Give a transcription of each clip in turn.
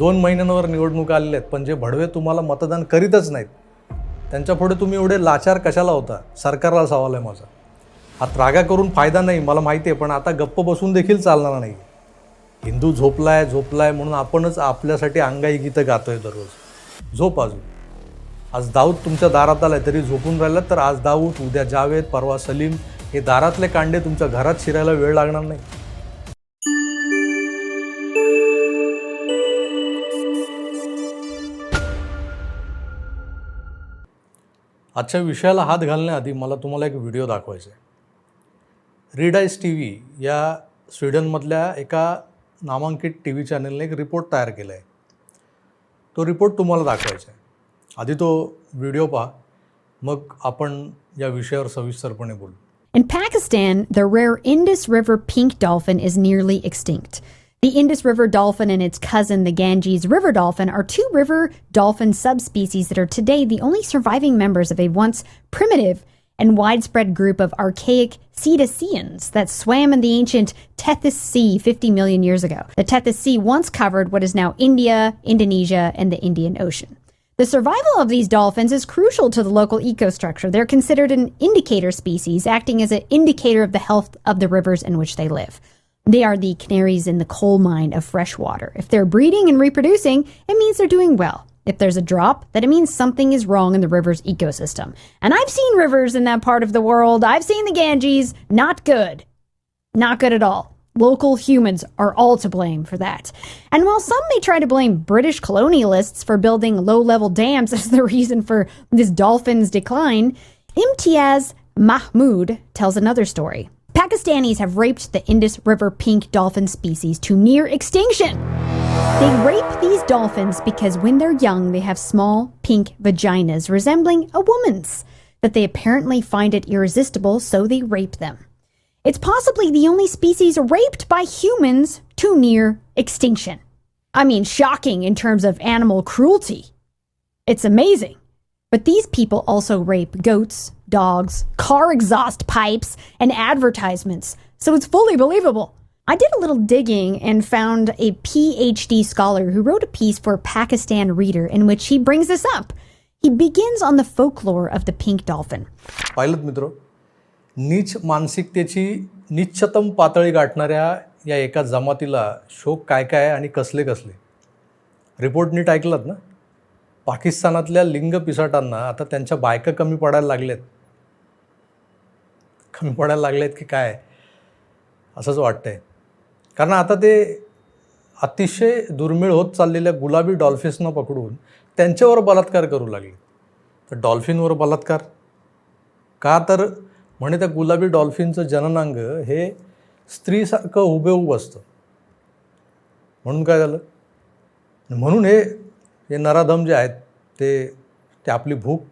दोन महिन्यांवर निवडणुका आलेल्या आहेत पण जे भडवे तुम्हाला मतदान करीतच नाहीत त्यांच्यापुढे तुम्ही एवढे लाचार कशाला होता? सरकारला सवाल आहे माझा. हा त्रागा करून फायदा नाही मला माहिती आहे पण आता गप्प बसून देखील चालणार नाही. हिंदू झोपलाय झोपलाय म्हणून आपणच आपल्यासाठी अंगाई गीतं गातोय दररोज. झोप अजून. आज दाऊद तुमच्या दारात आलाय तरी झोपून राहिलात तर आज दाऊद उद्या जावेद परवा सलीम हे दारातले कांडे तुमच्या घरात शिरायला वेळ लागणार नाही. आजच्या विषयाला हात घालण्याआधी मला तुम्हाला एक व्हिडिओ दाखवायचा आहे. रीडाईस टी व्ही या स्वीडनमधल्या एका नामांकित टी व्ही चॅनलने एक रिपोर्ट तयार केला आहे. तो रिपोर्ट तुम्हाला दाखवायचा आहे. आधी तो व्हिडिओ पहा मग आपण या विषयावर सविस्तरपणे बोलू. In Pakistan, the rare Indus River pink dolphin is nearly extinct. The Indus River dolphin and its cousin, the Ganges River dolphin, are two river dolphin subspecies that are today the only surviving members of a once primitive and widespread group of archaic cetaceans that swam in the ancient Tethys Sea 50 million years ago. The Tethys Sea once covered what is now India, Indonesia, and the Indian Ocean. The survival of these dolphins is crucial to the local ecostructure. They're considered an indicator species, acting as an indicator of the health of the rivers in which they live. They are the canaries in the coal mine of fresh water. If they're breeding and reproducing, it means they're doing well. If there's a drop, then it means something is wrong in the river's ecosystem. And I've seen rivers in that part of the world. I've seen the Ganges. Not good. Not good at all. Local humans are all to blame for that. And while some may try to blame British colonialists for building low level dams as the reason for this dolphin's decline, Imtiaz Mahmood tells another story. Pakistanis have raped the Indus River pink dolphin species to near extinction. They rape these dolphins because when they're young, they have small pink vaginas resembling a woman's, that they apparently find it irresistible, so they rape them. It's possibly the only species raped by humans to near extinction. I mean, shocking in terms of animal cruelty. It's amazing. But these people also rape goats, dogs, car exhaust pipes, and advertisements, so it's fully believable. I did a little digging and found a PhD scholar who wrote a piece for Pakistan Reader in which he brings this up. He begins on the folklore of the pink dolphin. पाहिलं मित्र नीच मानसिकतेची निश्चतम पातळी गाठणाऱ्या या एका जमातीला शोक काय काय आणि कसले कसले रिपोर्ट नीट ऐकलात ना पाकिस्तानातल्या लिंग पिसाटांना आता त्यांच्या बायका कमी पडायला लागल्यात कमी पडायला आहेत की काय? असंच वाटतंय. कारण आता ते अतिशय दुर्मिळ होत चाललेल्या गुलाबी डॉल्फिन्सना पकडून त्यांच्यावर बलात्कार करू लागले. तर डॉल्फिनवर बलात्कार? का तर म्हणे त्या गुलाबी डॉल्फिनचं जननांग हे स्त्रीसारखं हुबेहूब असतं. म्हणून काय झालं? म्हणून हे हे नराधम जे आहेत ते ते आपली भूक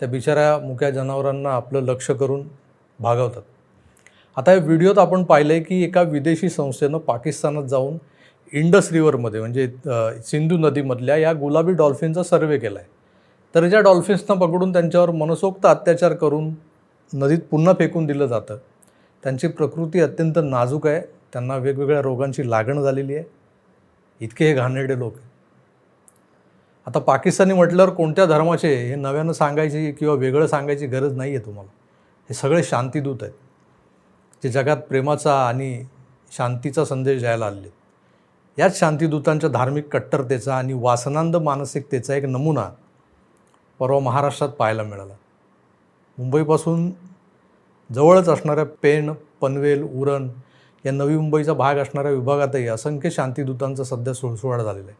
त्या बिचाऱ्या मुक्या जनावरांना आपलं लक्ष करून भागवतात. आता या व्हिडिओत आपण पाहिलं आहे की एका विदेशी संस्थेनं पाकिस्तानात जाऊन इंडस रिव्हरमध्ये म्हणजे सिंधू नदीमधल्या या गुलाबी डॉल्फिनचा सर्वे केला आहे तर ज्या डॉल्फिन्सना पकडून त्यांच्यावर मनसोक्त अत्याचार करून नदीत पुन्हा फेकून दिलं जातं त्यांची प्रकृती अत्यंत नाजूक आहे. त्यांना वेगवेगळ्या रोगांची लागण झालेली आहे. इतके हे घाणेरडे लोक आता पाकिस्तानी म्हटल्यावर कोणत्या धर्माचे हे नव्यानं सांगायची किंवा वेगळं सांगायची गरज नाही आहे तुम्हाला. हे सगळे शांतीदूत आहेत जे जगात प्रेमाचा आणि शांतीचा संदेश द्यायला आले याच शांतीदूतांच्या धार्मिक कट्टरतेचा आणि वासनांद मानसिकतेचा एक नमुना परवा महाराष्ट्रात पाहायला मिळाला. मुंबईपासून जवळच असणाऱ्या पेण पनवेल उरण या नवी मुंबईचा भाग असणाऱ्या विभागातही असंख्य शांतीदूतांचा सध्या सुळसुळाट झालेला आहे.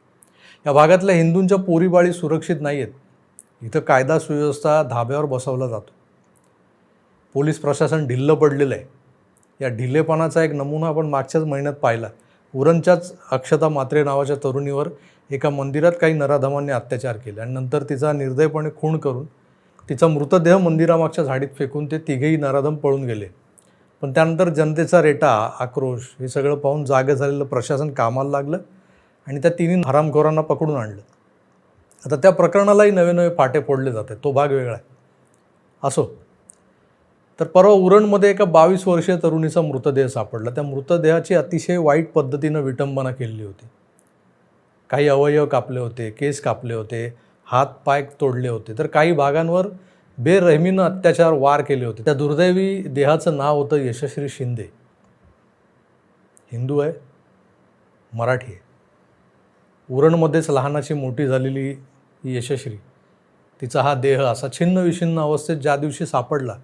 या भागातल्या हिंदूंच्या पोरीबाळी सुरक्षित नाही आहेत इथं कायदा सुव्यवस्था धाब्यावर बसवला जातो. पोलीस प्रशासन ढिल्लं पडलेलं आहे. या ढिल्लेपणाचा एक नमुना आपण मागच्याच महिन्यात पाहिला. उरणच्याच अक्षता मात्रे नावाच्या तरुणीवर एका मंदिरात काही नराधमांनी अत्याचार केले आणि नंतर तिचा निर्दयपणे खून करून तिचा मृतदेह मंदिरामागच्या झाडीत फेकून ते तिघेही नराधम पळून गेले. पण त्यानंतर जनतेचा रेटा आक्रोश हे सगळं पाहून जागं झालेलं प्रशासन कामाला लागलं आणि त्या तिन्ही हरामखोरांना पकडून आणलं. आता त्या प्रकरणालाही नवे नवे फाटे फोडले जाते तो भाग वेगळा आहे. असो. तर परवा उरणमध्ये एका बावीस वर्षीय तरुणीचा मृतदेह सापडला. त्या मृतदेहाची अतिशय वाईट पद्धतीनं विटंबना केलेली होती. काही अवयव कापले होते केस कापले होते हात पाय तोडले होते. तर काही भागांवर बेरहमीनं अत्याचार वार केले होते. त्या दुर्दैवी देहाचं नाव होतं यशस्वी शिंदे. हिंदू आहे मराठी आहे. उरणमध्येच लहानाची मोठी झालेली यशश्री यशस्वी तिचा हा देह असा छिन्न विछिन्न अवस्थेत ज्या दिवशी सापडला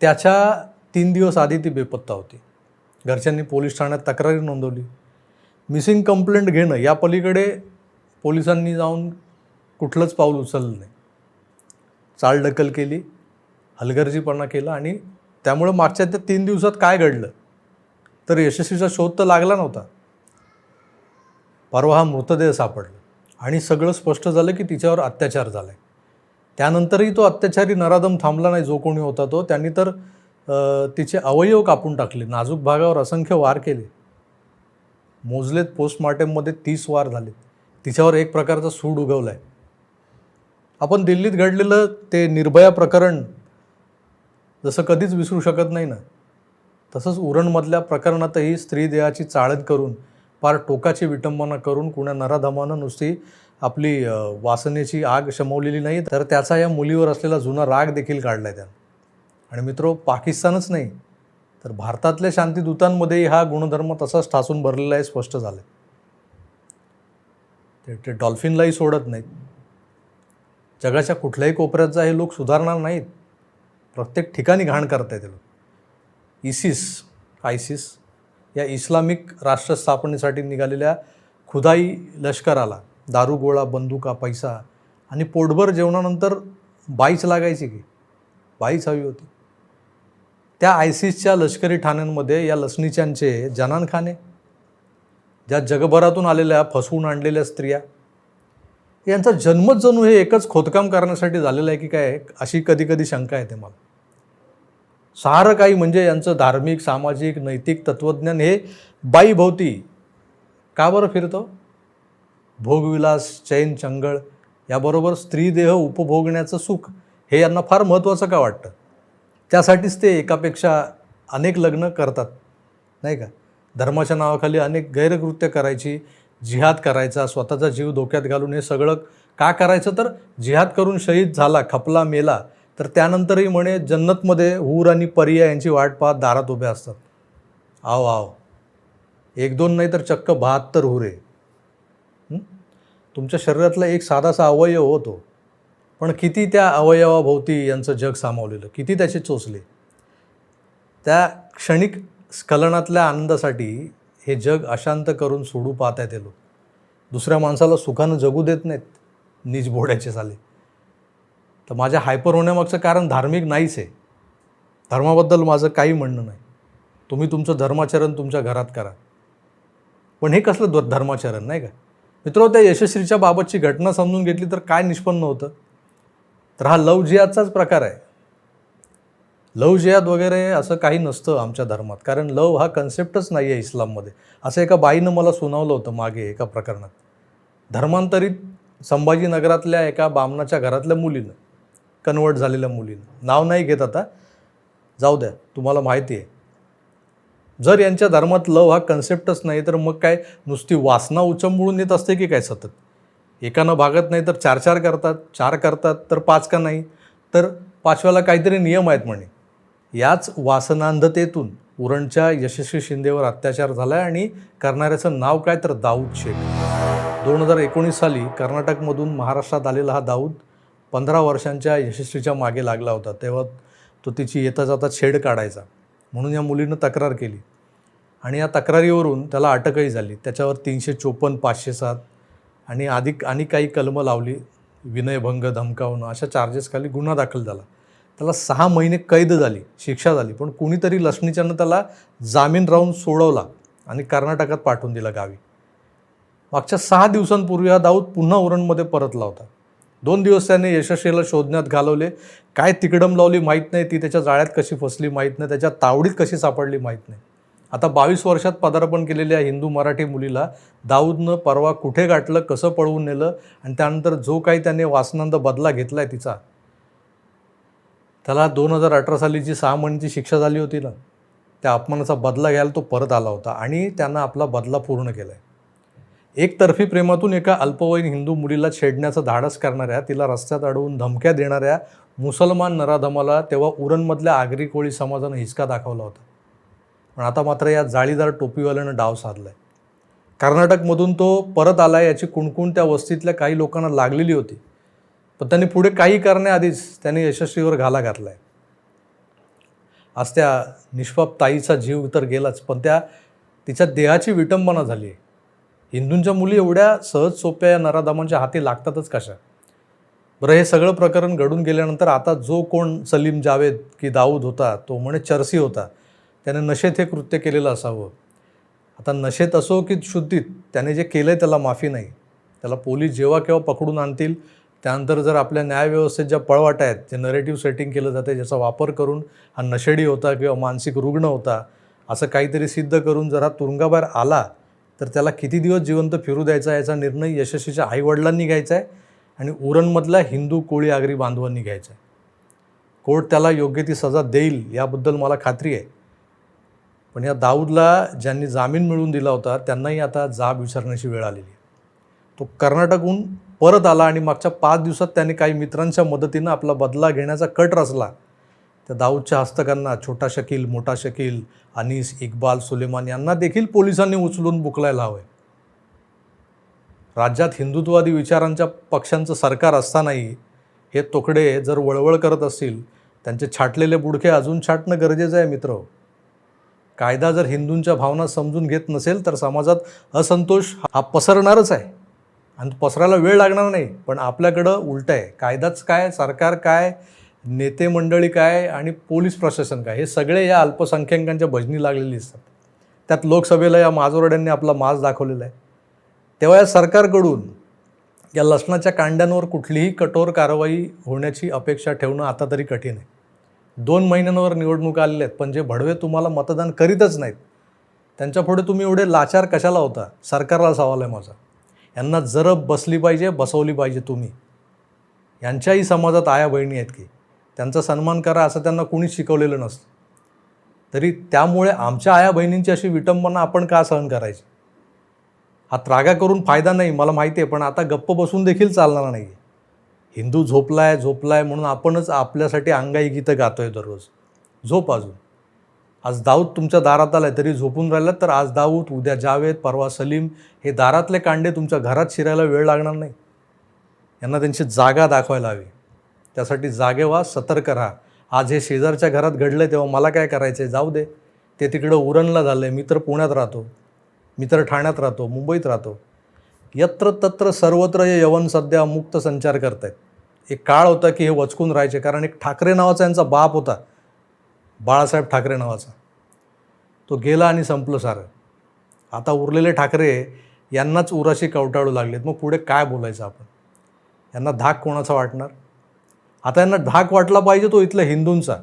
त्याच्या तीन दिवस आधी ती बेपत्ता होती. घरच्यांनी पोलीस ठाण्यात तक्रारी नोंदवली. मिसिंग कंप्लेंट घेणं या पलीकडे पोलिसांनी जाऊन कुठलंच पाऊल उचललं नाही. चालढकल केली हलगर्जीपणा केला आणि त्यामुळं मागच्या त्या तीन दिवसात काय घडलं? तर यशस्वीचा शोध तर लागला नव्हता. परवा हा मृतदेह सापडला आणि सगळं स्पष्ट झालं की तिच्यावर अत्याचार झाला आहे त्यानंतरही तो अत्याचारी नराधम थांबला नाही जो कोणी होता तो. त्यांनी तर तिचे अवयव कापून टाकले. नाजूक भागावर असंख्य वार केले. मोजलेत पोस्टमॉर्टममध्ये तीस वार झाले तिच्यावर एक प्रकारचा सूड उगवला आहे आपण दिल्लीत घडलेलं ते निर्भया प्रकरण जसं कधीच विसरू शकत नाही ना तसंच उरणमधल्या प्रकरणातही स्त्री देहाची चाळण करून फार टोकाची विटंबना करून कुण्या नराधमानं नुसती आपली वासनेची आग शमवलेली नाही तर त्याचा या मुलीवर असलेला जुना राग देखील काढला आहे त्यानं. आणि मित्रो पाकिस्तानच नाही तर भारतातल्या शांतीदूतांमध्येही हा गुणधर्म तसाच ठासून भरलेला आहे स्पष्ट झालं ते ते डॉल्फिनलाही सोडत नाहीत. जगाच्या कुठल्याही कोपऱ्यात जा हे लोक सुधारणार नाहीत. प्रत्येक ठिकाणी घाण करतायत ते लोक. इसिस आयसिस या इस्लामिक राष्ट्र स्थापनेसाठी निघालेल्या खुदाई लष्कराला दारू गोळा बंदुका पैसा आणि पोटभर जेवणानंतर बाईच लागायची की? बाईच हवी होती. त्या आयसिसच्या लष्करी ठाण्यांमध्ये या लसणीच्यांचे जनानखाने ज्या जगभरातून आलेल्या फसवून आणलेल्या स्त्रिया यांचा जन्मच जणू हे एकच खोदकाम करण्यासाठी झालेलं आहे की काय? अशी कधी कधी शंका येते मला. सारं काही म्हणजे यांचं धार्मिक सामाजिक नैतिक तत्त्वज्ञान हे बाईभोवती. का बरं फिरतं? भोगविलास चैन चंगळ याबरोबर स्त्रीदेह उपभोगण्याचं सुख हे यांना फार महत्त्वाचं का वाटतं? त्यासाठीच ते एकापेक्षा अनेक लग्न करतात. नाही का? धर्माच्या नावाखाली अनेक गैरकृत्य करायची जिहाद करायचा स्वतःचा जीव धोक्यात घालून हे सगळं का करायचं? तर जिहाद करून शहीद झाला खपला मेला तर त्यानंतरही म्हणे जन्नतमध्ये हूर आणि परिया यांची वाट पाहत दारात उभ्या असतात. आव आव. एक दोन नाही तर चक्क बहात्तर हुरे. तुमच्या शरीरातला एक साधासा अवयव होतो. पण किती त्या अवयवाभोवती यांचं जग सामावलेलं? किती त्याचे चोचले? त्या क्षणिक स्खलनातल्या आनंदासाठी हे जग अशांत करून सोडू पाहत आहेत हे लोक. दुसऱ्या माणसाला सुखानं जगू देत नाहीत. निजबोड्याचे झाले तर माझ्या हायपर होण्यामागचं कारण धार्मिक नाहीच आहे. धर्माबद्दल माझं काही म्हणणं नाही. तुम्ही तुमचं धर्माचरण तुमच्या घरात करा. पण हे कसलं द धर्माचरण नाही का? मित्र त्या यशस्वीच्या बाबतची घटना समजून घेतली तर काय निष्पन्न होतं? तर हा लव जिहादचाच प्रकार आहे. लव जिहाद वगैरे असं काही नसतं आमच्या धर्मात. कारण लव हा कन्सेप्टच नाही आहे इस्लाममध्ये. असं एका बाईनं मला सुनावलं होतं मागे एका प्रकरणात. धर्मांतरित संभाजीनगरातल्या एका बामणाच्या घरातल्या मुलीनं. कन्वर्ट झालेल्या मुलीनं. नाव नाही घेत आता. जाऊ द्या तुम्हाला माहिती आहे. जर यांच्या धर्मात लव हा कन्सेप्टच नाही तर मग काय? नुसती वासना उचंबळून येत असते की काय सतत? एकानं भागत नाही तर चार चार करतात. चार करतात तर पाच का नाही? तर पाचव्याला काहीतरी नियम आहेत म्हणे. याच वासनांधतेतून उरणच्या यशस्वी शिंदेवर अत्याचार झाला आहे आणि करणाऱ्याचं नाव काय? तर दाऊद शेख. दोन हजार एकोणीस साली कर्नाटकमधून महाराष्ट्रात आलेला हा दाऊद पंधरा वर्षांच्या यशस्वीच्या मागे लागला होता तेव्हा तो तिची येता जाता छेड काढायचा. म्हणून या मुलीनं तक्रार केली. आणि या तक्रारीवरून त्याला अटकही झाली. त्याच्यावर तीनशे चोपन्न पाचशे सात आणि अधिक आणि काही कलमं लावली. विनयभंग धमकावणं अशा चार्जेसखाली गुन्हा दाखल झाला. त्याला सहा महिने कैद झाली शिक्षा झाली. पण कुणीतरी लसणीच्यानं त्याला जामीन राहून सोडवला आणि कर्नाटकात पाठवून दिला गावी. मागच्या सहा दिवसांपूर्वी हा दाऊद पुन्हा उरणमध्ये परतला होता. दोन दिवस त्याने यशस्वीला शोधण्यात घालवले. काय तिकडम लावली माहीत नाही. ती त्याच्या जाळ्यात कशी फसली माहीत नाही. त्याच्या तावडीत कशी सापडली माहीत नाही. आता बावीस वर्षात पदार्पण केलेल्या हिंदू मराठी मुलीला दाऊदनं परवा कुठे गाठलं कसं पळवून नेलं आणि त्यानंतर जो काही त्याने वासनांद बदला घेतला आहे तिचा. त्याला दोन हजार अठरा साली जी सहा महिन्याची शिक्षा झाली होती ना. त्या अपमानाचा बदला घ्यायला तो परत आला होता आणि त्यानं आपला बदला पूर्ण केला आहे एकतर्फी प्रेमातून एका अल्पवयीन हिंदू मुलीला छेडण्याचं धाडस करणाऱ्या तिला रस्त्यात अडवून धमक्या देणाऱ्या मुसलमान नराधमाला तेव्हा उरणमधल्या आगरी कोळी समाजानं हिसका दाखवला होता. पण आता मात्र या जाळीदार टोपीवाल्यानं डाव साधलाय. कर्नाटकमधून तो परत आला याची कुणकुण त्या वस्तीतल्या काही लोकांना लागलेली होती. पण त्यांनी पुढे काही करण्याआधीच त्यांनी यशस्वीवर घाला घातलाय. आज त्या निष्पाप ताईचा जीव तर गेलाच पण त्या तिच्या देहाची विटंबना झाली आहे हिंदूंच्या मुली एवढ्या सहज सोप्या या नराधामांच्या हाती लागतातच कशा? बरं हे सगळं प्रकरण घडून गेल्यानंतर आता जो कोण सलीम जावेद की दाऊद होता तो म्हणे चरसी होता. त्याने नशेत हे कृत्य केलेलं असावं. आता नशेत असो की शुद्धीत त्याने जे केलं आहे त्याला माफी नाही. त्याला पोलीस जेव्हा केव्हा पकडून आणतील त्यानंतर जर आपल्या न्यायव्यवस्थेत ज्या पळवाटा आहेत जे नरेटिव्ह सेटिंग केलं जाते ज्याचा वापर करून हा नशेडी होता किंवा मानसिक रुग्ण होता असं काहीतरी सिद्ध करून जर हा तुरुंगाबाहेर आला तर त्याला किती दिवस जिवंत फिरू द्यायचा याचा निर्णय यशस्वीच्या आईवडिलांनी घ्यायचा आहे आणि उरणमधल्या हिंदू कोळी आगरी बांधवांनी घ्यायचा आहे. कोर्ट त्याला योग्य ती सजा देईल याबद्दल मला खात्री आहे. पण या दाऊदला ज्यांनी जामीन मिळवून दिला होता त्यांनाही आता जाब विचारण्याची वेळ आलेली आहे. तो कर्नाटकहून परत आला आणि मागच्या पाच दिवसात त्याने काही मित्रांच्या मदतीनं आपला बदला घेण्याचा कट रचला. त्या दाऊदच्या हस्तकांना छोटा शकील मोठा शकील अनीस इक्बाल सुलेमान यांना देखील पोलिसांनी उचलून बुकलायला हवं राज्यात हिंदुत्ववादी विचारांच्या पक्षांचं सरकार असतानाही हे तोकडे जर वळवळ करत असतील त्यांचे छाटलेले बुडके अजून छाटणं गरजेचं आहे मित्र. कायदा जर हिंदूंच्या भावना समजून घेत नसेल तर समाजात असंतोष हा पसरणारच आहे. आणि पसरायला वेळ लागणार नाही पण आपल्याकडं उलटं आहे. कायदाच काय सरकार काय नेते मंडळी काय आणि पोलीस प्रशासन काय हे सगळे या अल्पसंख्याकांच्या भजनी लागलेली असतात त्यात लोकसभेला या माजोरड्यांनी आपला माज दाखवलेला आहे. तेव्हा या सरकारकडून या लसणाच्या कांड्यांवर कुठलीही कठोर कारवाई होण्याची अपेक्षा ठेवणं आता तरी कठीण आहे. दोन महिन्यांवर निवडणूक आलेल्या आहेत पण जे भडवे तुम्हाला मतदान करीतच नाहीत त्यांच्यापुढे तुम्ही एवढे लाचार कशाला होता? सरकारला सवाल आहे माझा. यांना जरब बसली पाहिजे बसवली पाहिजे तुम्ही. यांच्याही समाजात आया बहिणी आहेत की? त्यांचा सन्मान करा असं त्यांना कुणी शिकवलेलं नसतं. तरी त्यामुळे आमच्या आया बहिणींची अशी विटंबना आपण का सहन करायची? हा त्रागा करून फायदा नाही मला माहिती आहे पण आता गप्प बसून देखील चालणार नाही हिंदू झोपलाय झोपलाय म्हणून आपणच आपल्यासाठी अंगाई गीतं गातोय दररोज. झोप अजून. आज दाऊद तुमच्या दारात आलाय तरी झोपून राहिलात तर आज दाऊद उद्या जावेद परवा सलीम हे दारातले कांडे तुमच्या घरात शिरायला वेळ लागणार नाही. यांना त्यांची जागा दाखवायला हवी. त्यासाठी जागे व्हा सतर्क राहा. आज हे शेजारच्या घरात घडलं तेव्हा मला काय करायचं आहे जाऊ दे. ते तिकडं उरणला झालं आहे मी तर पुण्यात राहतो. मी तर ठाण्यात राहतो. मुंबईत राहतो. यत्र तत्र सर्वत्र हे यवन सध्या मुक्त संचार करत आहेत एक काळ होता की हे वचकून राहायचे. कारण एक ठाकरे नावाचा यांचा बाप होता. बाळासाहेब ठाकरे नावाचा. तो गेला आणि संपलं सारं. आता उरलेले ठाकरे यांनाच उराशी कवटाळू लागलेत. मग पुढे काय बोलायचं आपण? यांना धाक कोणाचा वाटणार? आता यांना धाक वाटला पाहिजे तो इथल्या हिंदूंचा.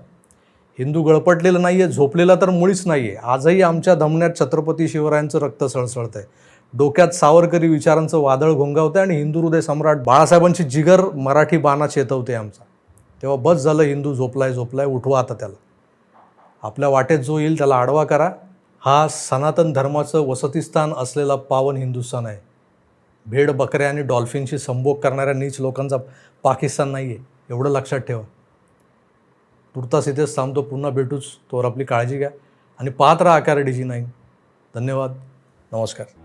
हिंदू गळपटलेला नाही आहे झोपलेला तर मुळीच नाही आहे आजही आमच्या धमन्यात छत्रपती शिवरायांचं रक्त सळसळतं आहे डोक्यात सावरकरी विचारांचं वादळ घोंगावतं आणि हिंदू हृदय सम्राट बाळासाहेबांची जिगर मराठी बाणा चेतवते आमचा. तेव्हा बस झालं हिंदू झोपलाय झोपलाय उठवा आता त्याला. आपल्या वाटेत जो येईल त्याला आडवा करा. हा सनातन धर्माचं वसतिस्थान असलेला पावन हिंदुस्थान आहे. भेड बकऱ्या आणि डॉल्फिनशी संभोग करणाऱ्या नीच लोकांचा पाकिस्तान नाही आहे एवढं लक्षात ठेवा. तुर्तास इथेच थांबतो पुन्हा भेटूच तोवर आपली काळजी घ्या. आणि पाहत राहा आकार डी जी नाईन. धन्यवाद. नमस्कार.